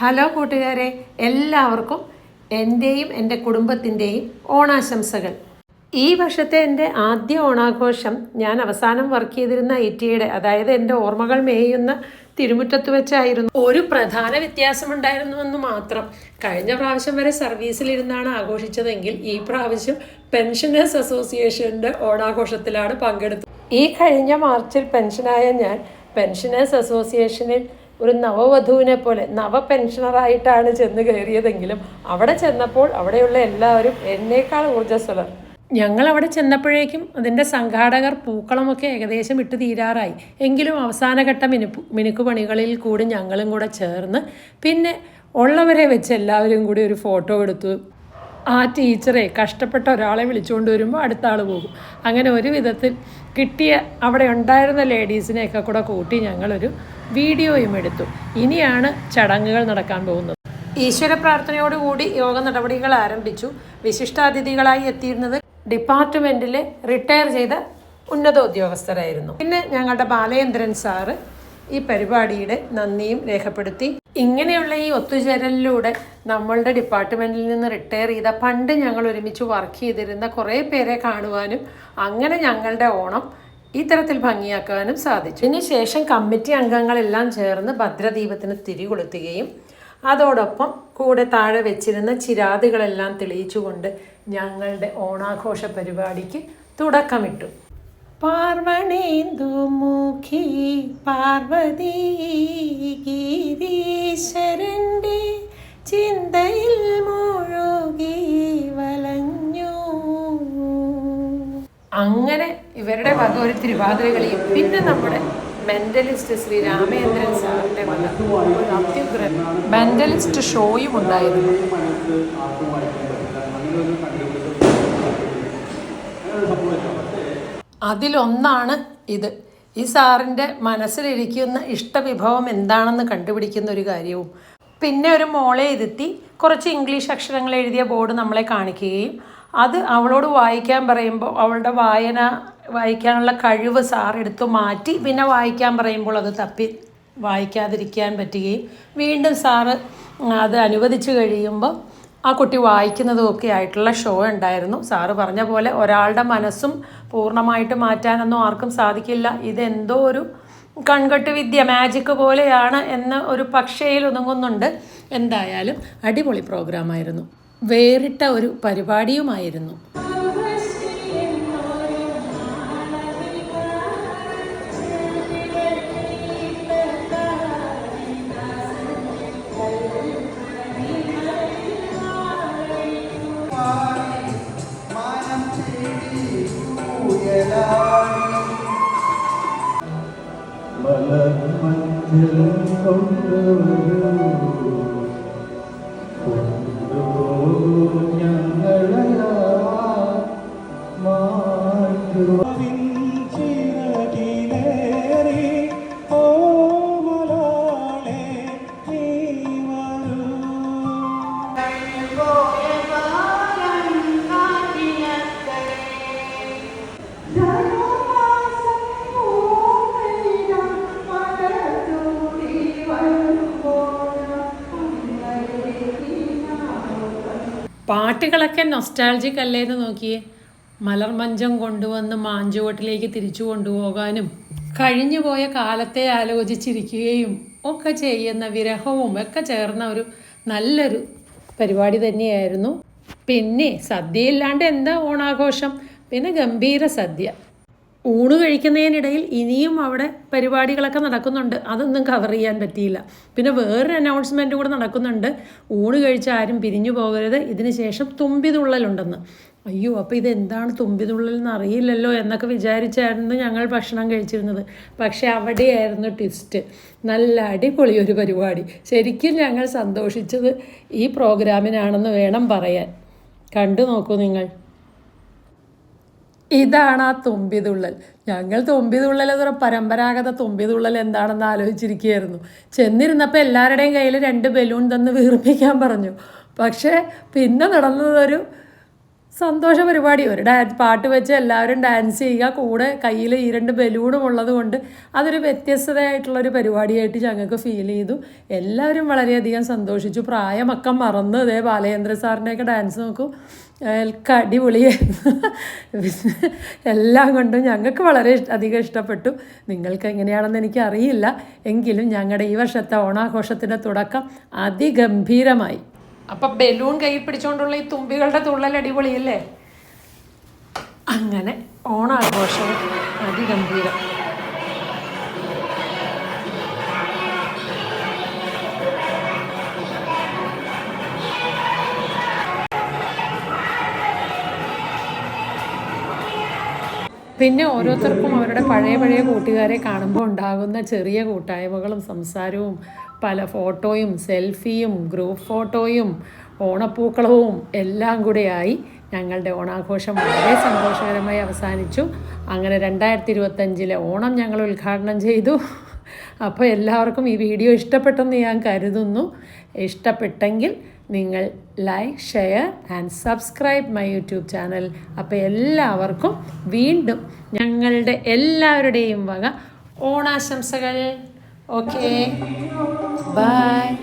Hello കൂട്ടുകാരെ എല്ലാവർക്കും എന്റെയും എന്റെ കുടുംബത്തിന്റെയും ഓണാശംസകൾ. ഈ വർഷത്തെ എന്റെ ആദ്യ ഓണാഘോഷം ഞാൻ അവസാനം വർക്ക് ചെയ്തിരുന്ന ഐ ടിയുടെ അതായത് എന്റെ ഓർമ്മകൾ മേയുന്ന തിരുമുറ്റത്ത് വെച്ചായിരുന്നു. ഒരു പ്രധാന വ്യത്യാസമുണ്ടായിരുന്നുവെന്ന് മാത്രം. കഴിഞ്ഞ പ്രാവശ്യം വരെ സർവീസിലിരുന്നാണ് ആഘോഷിച്ചതെങ്കിൽ ഈ പ്രാവശ്യം പെൻഷനേഴ്സ് അസോസിയേഷന്റെ ഓണാഘോഷത്തിലാണ് പങ്കെടുത്തത്. ഈ കഴിഞ്ഞ മാർച്ചിൽ പെൻഷനായ ഞാൻ പെൻഷനേഴ്സ് അസോസിയേഷനിൽ ഒരു നവവധുവിനെ പോലെ നവ പെൻഷനറായിട്ടാണ് ചെന്ന് കയറിയതെങ്കിലും അവിടെ ചെന്നപ്പോൾ അവിടെയുള്ള എല്ലാവരും എന്നേക്കാൾ ഊർജസ്വലർ. ഞങ്ങൾ അവിടെ ചെന്നപ്പോഴേക്കും അതിന്റെ സംഘാടകർ പൂക്കളമൊക്കെ ഏകദേശം ഇട്ട് തീരാറായി. എങ്കിലും അവസാനഘട്ട മിനുപ്പ് മിനുക്കുപണികളിൽ കൂടി ഞങ്ങളും കൂടെ ചേർന്ന് പിന്നെ ഉള്ളവരെ വെച്ച് എല്ലാവരും കൂടി ഒരു ഫോട്ടോ എടുത്തു. ആ ടീച്ചറെ കഷ്ടപ്പെട്ട ഒരാളെ വിളിച്ചുകൊണ്ട് വരുമ്പോൾ അടുത്ത ആൾ പോകും. അങ്ങനെ ഒരു വിധത്തിൽ കിട്ടിയ അവിടെ ഉണ്ടായിരുന്ന ലേഡീസിനെയൊക്കെ കൂടെ കൂട്ടി ഞങ്ങളൊരു വീഡിയോയും എടുത്തു. ഇനിയാണ് ചടങ്ങുകൾ നടക്കാൻ പോകുന്നത്. ഈശ്വര പ്രാർത്ഥനയോടുകൂടി യോഗ നടപടികൾ ആരംഭിച്ചു. വിശിഷ്ടാതിഥികളായി എത്തിയിരുന്നത് ഡിപ്പാർട്ട്മെന്റിലെ റിട്ടയർ ചെയ്ത ഉന്നത ഉദ്യോഗസ്ഥരായിരുന്നു പിന്നെ ഞങ്ങളുടെ ബാലേന്ദ്രൻ സാറ് ഈ പരിപാടിയുടെ നന്ദിയും രേഖപ്പെടുത്തി ഇങ്ങനെയുള്ള ഈ ഒത്തുചേരലിലൂടെ നമ്മളുടെ ഡിപ്പാർട്ട്മെന്റിൽ നിന്ന് റിട്ടയർ ചെയ്ത പണ്ട് ഞങ്ങൾ ഒരുമിച്ച് വർക്ക് ചെയ്തിരുന്ന കുറേ പേരെ കാണുവാനും അങ്ങനെ ഞങ്ങളുടെ ഓണം ഇത്തരത്തിൽ ഭംഗിയാക്കാനും സാധിച്ചു. ഇതിനുശേഷം കമ്മിറ്റി അംഗങ്ങളെല്ലാം ചേർന്ന് ഭദ്രദീപത്തിന് തിരി കൊളുത്തുകയും അതോടൊപ്പം കൂടെ താഴെ വെച്ചിരുന്ന ചിരാതുകളെല്ലാം തെളിയിച്ചുകൊണ്ട് ഞങ്ങളുടെ ഓണാഘോഷ പരിപാടിക്ക് തുടക്കമിട്ടു. പാർവണേന്ദുമുഖി പാർവതി ഗിരീശ്വരന്റെ ചിന്തയിൽ മുഴുകി വലഞ്ഞു. അങ്ങനെ ഇവരുടെ വക ഒരു തിരുവാതിരകളിയും പിന്നെ നമ്മുടെ മെന്റലിസ്റ്റ് ശ്രീ രാമേന്ദ്രൻ സാറിന്റെ വക അത്യുഗ്രൻ മെന്റലിസ്റ്റ് ഷോയും ഉണ്ടായിരുന്നു. അതിലൊന്നാണ് ഇത്. ഈ സാറിന്റെ മനസ്സിലിരിക്കുന്ന ഇഷ്ടവിഭവം എന്താണെന്ന് കണ്ടുപിടിക്കുന്ന ഒരു കാര്യവും. പിന്നെ ഒരു മോളെ ഇരുത്തി കുറച്ച് ഇംഗ്ലീഷ് അക്ഷരങ്ങൾ എഴുതിയ ബോർഡ് നമ്മളെ കാണിക്കുകയും അത് അവളോട് വായിക്കാൻ പറയുമ്പോൾ അവളുടെ വായന വായിക്കാനുള്ള കഴിവ് സാർ എടുത്തു മാറ്റി പിന്നെ വായിക്കാൻ പറയുമ്പോൾ അത് തപ്പി വായിക്കാതിരിക്കാൻ പറ്റുകയും വീണ്ടും സാറ് അത് അനുവദിച്ചു കഴിയുമ്പോൾ ആ കുട്ടി വായിക്കുന്നതും ഒക്കെ ആയിട്ടുള്ള ഷോ ഉണ്ടായിരുന്നു. സാറ് പറഞ്ഞ പോലെ ഒരാളുടെ മനസ്സും പൂർണമായിട്ട് മാറ്റാനൊന്നും ആർക്കും സാധിക്കില്ല. ഇതെന്തോ ഒരു കൺകെട്ട് വിദ്യ മാജിക്ക് പോലെയാണ് എന്ന് ഒരു പക്ഷയിൽ ഒതുങ്ങുന്നുണ്ട്. എന്തായാലും അടിപൊളി പ്രോഗ്രാമായിരുന്നു വേറിട്ട ഒരു പരിപാടിയുമായിരുന്നു. മലർമഞ്ഞിൽ കൊണ്ടുവരൂ പാട്ടുകളൊക്കെ നൊസ്റ്റാൾജിക് അല്ലേ എന്ന് നോക്കിയേ മലർമഞ്ചം കൊണ്ടുവന്ന് മാഞ്ചുവട്ടിലേക്ക് തിരിച്ചു കൊണ്ടുപോകാനും കഴിഞ്ഞുപോയ കാലത്തെ ആലോചിച്ചിരിക്കുകയും ഒക്കെ ചെയ്യുന്ന വിരഹവും ഒക്കെ ചേർന്ന ഒരു നല്ലൊരു പരിപാടി തന്നെയായിരുന്നു. പിന്നെ സദ്യയില്ലാണ്ട് എന്താ ഓണാഘോഷം? പിന്നെ ഗംഭീര സദ്യ. ഊണ് കഴിക്കുന്നതിനിടയിൽ ഇനിയും അവിടെ പരിപാടികളൊക്കെ നടക്കുന്നുണ്ട്. അതൊന്നും കവർ ചെയ്യാൻ പറ്റിയില്ല. പിന്നെ വേറൊരു അനൗൺസ്മെന്റ് കൂടെ നടക്കുന്നുണ്ട്. ഊണ് കഴിച്ച് ആരും പിരിഞ്ഞു പോകരുത്. ഇതിന് ശേഷം തുമ്പിതുള്ളലുണ്ടെന്ന്. അയ്യോ അപ്പോൾ ഇതെന്താണ് തുമ്പിതുള്ളൽ എന്ന് അറിയില്ലല്ലോ എന്നൊക്കെ വിചാരിച്ചായിരുന്നു ഞങ്ങൾ ഭക്ഷണം കഴിച്ചിരുന്നത്. പക്ഷേ അവിടെയായിരുന്നു ട്വിസ്റ്റ് നല്ല അടിപൊളി ഒരു പരിപാടി. ശരിക്കും ഞങ്ങൾ സന്തോഷിച്ചത് ഈ പ്രോഗ്രാമിനാണെന്ന് വേണം പറയാൻ. കണ്ടു നോക്കൂ നിങ്ങൾ. ഇതാണ് ആ തുമ്പിതുള്ളൽ. ഞങ്ങൾ തുമ്പിതുള്ളൽ എന്ന് പരമ്പരാഗത തുമ്പിതുള്ളൽ എന്താണെന്ന് ആലോചിച്ചിരിക്കുകയായിരുന്നു. ചെന്നിരുന്നപ്പോൾ എല്ലാവരുടെയും കയ്യിൽ രണ്ട് ബലൂൺ തന്ന് വീർപ്പിക്കാൻ പറഞ്ഞു. പക്ഷേ പിന്നെ നടന്നതൊരു സന്തോഷ പരിപാടി. ഒരു ഡാൻസ് പാട്ട് വെച്ച് എല്ലാവരും ഡാൻസ് ചെയ്യുക. കൂടെ കയ്യിൽ ഈ രണ്ട് ബലൂണും ഉള്ളത് കൊണ്ട് അതൊരു വ്യത്യസ്തതയായിട്ടുള്ളൊരു പരിപാടിയായിട്ട് ഞങ്ങൾക്ക് ഫീൽ ചെയ്തു. എല്ലാവരും വളരെയധികം സന്തോഷിച്ചു. പ്രായമൊക്കെ മറന്ന്. അതേ ബാലചന്ദ്ര സാറിന്റെയൊക്കെ ഡാൻസ് നോക്കൂ. ഒക്കെ അടിപൊളിയായിരുന്നു. എല്ലാം കൊണ്ടും ഞങ്ങൾക്ക് വളരെ അധികം ഇഷ്ടപ്പെട്ടു. നിങ്ങൾക്ക് എങ്ങനെയാണെന്ന് എനിക്കറിയില്ല. എങ്കിലും ഞങ്ങളുടെ ഈ വർഷത്തെ ഓണാഘോഷത്തിന്റെ തുടക്കം അതിഗംഭീരമായി. അപ്പൊ ബലൂൺ കയ്യിൽ പിടിച്ചുകൊണ്ടുള്ള ഈ തുമ്പികളുടെ തുള്ളൽ അടിപൊളിയല്ലേ? അങ്ങനെ ഓണാഘോഷം അതിഗംഭീരം. പിന്നെ ഓരോരുത്തർക്കും അവരുടെ പഴയ പഴയ കൂട്ടുകാരെ കാണുമ്പോൾ ഉണ്ടാകുന്ന ചെറിയ കൂട്ടായ്മകളും സംസാരവും പല ഫോട്ടോയും സെൽഫിയും ഗ്രൂപ്പ് ഫോട്ടോയും ഓണപ്പൂക്കളവും എല്ലാം കൂടെയായി ഞങ്ങളുടെ ഓണാഘോഷം വളരെ സന്തോഷകരമായി അവസാനിച്ചു. അങ്ങനെ രണ്ടായിരത്തി ഇരുപത്തഞ്ചിലെ ഓണം ഞങ്ങൾ ഉദ്ഘാടനം ചെയ്തു. അപ്പോൾ എല്ലാവർക്കും ഈ വീഡിയോ ഇഷ്ടപ്പെട്ടെന്ന് ഞാൻ കരുതുന്നു. ഇഷ്ടപ്പെട്ടെങ്കിൽ നിങ്ങൾ like share and subscribe my YouTube channel അപ്പോൾ എല്ലാവർക്കും വീണ്ടും ഞങ്ങളുടെ എല്ലാവരുടെയും വക ഓണാശംസകൾ. Okay. Bye.